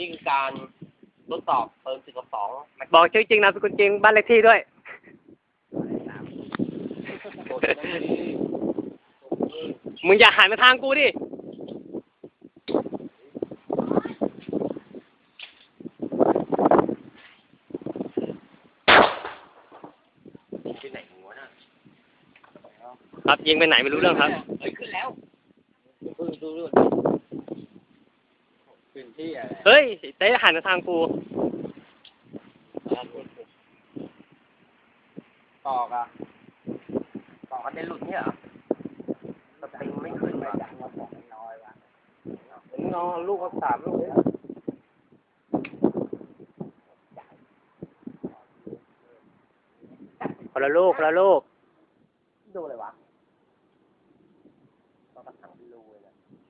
นี่คือการทดสอบเติมสิบกับสองบอกชื่อจริงนามสกุลจริงบ้านเลขที่ด้วย มึงอย่าหันมาทางกูดิ ที่ไหนหัวน่ะครับยิงไปไหนไม่รู้เรื่องครับ เฮ้ยขึ้นแล้ว ดูดูดูขึ้น ที่อะไรเฮ้ยเต้หันมาทางกูตอกอะตอกกันได้หลุดเนี่ยเหรอสปริงไม่ขึ้นว่ะจังว่าของน้อยว่ะเห็นน้องลูกเขาสามลูกเนี่ยคนละลูกคนละลูกดูเลยวะตอกกระถางเป็นรูเลยนะเ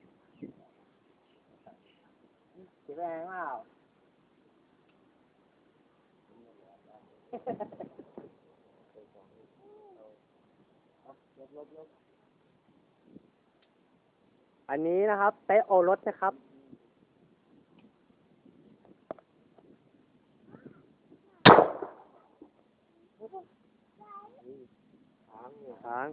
สียแรงเปล่าอันนี้นะครับเตะโอรสนะครับค้าง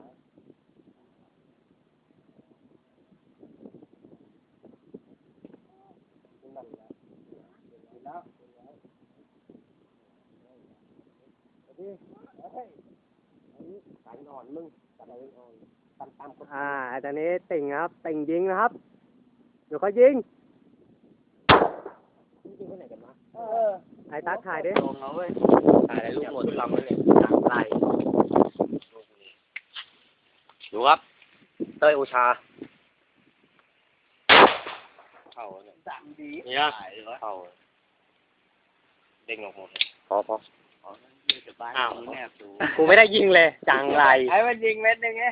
การนอนมึงการนอนตามตามกฎอ่าตอนนี้ติ่งนะครับ ติ่งยิงนะครับ เดี๋ยวเขายิงจริงๆไปไหนกันวะเออไอ้ตักถ่ายดิลงเอาเว้ยถ่ายอะไรลูกหมดลำแล้วเนี่ยทางไกลดูครับ เต้ยโอชาเข้าเนี่ยดังดีเนี่ยเข้า เด้งออกหมดเลยพอพออ้าวกูไม่ได้ยิงเลยจังไร ไอ้มันยิงเม็ดนึงไง